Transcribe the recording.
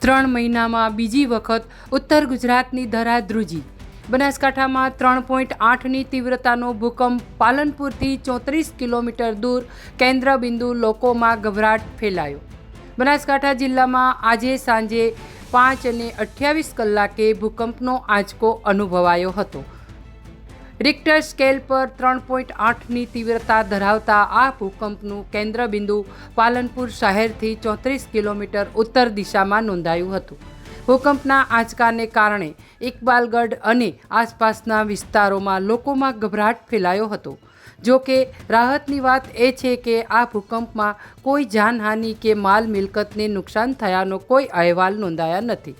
ત્રણ મહિનામાં બીજી વખત ઉત્તર ગુજરાતની ધરા ધ્રુજી બનાસકાંઠામાં ત્રણ પોઈન્ટ આઠની તીવ્રતાનો ભૂકંપ પાલનપુરથી ચોત્રીસ કિલોમીટર દૂર કેન્દ્રબિંદુ લોકોમાં ગભરાટ ફેલાયો. બનાસકાંઠા જિલ્લામાં આજે સાંજે પાંચ અને અઠ્યાવીસ કલાકે ભૂકંપનો આંચકો અનુભવાયો હતો. રિક્ટર સ્કેલ પર ત્રણ પોઈન્ટ આઠની તીવ્રતા ધરાવતા આ ભૂકંપનું કેન્દ્રબિંદુ પાલનપુર શહેરથી ચોત્રીસ કિલોમીટર ઉત્તર દિશામાં નોંધાયું હતું. ભૂકંપના આંચકાને કારણે ઇકબાલગઢ અને આસપાસના વિસ્તારોમાં લોકોમાં ગભરાટ ફેલાયો હતો. જો કે, રાહતની વાત એ છે કે આ ભૂકંપમાં કોઈ જાનહાનિ કે માલ મિલકતને નુકસાન થયાનો કોઈ અહેવાલ નોંધાયા નથી.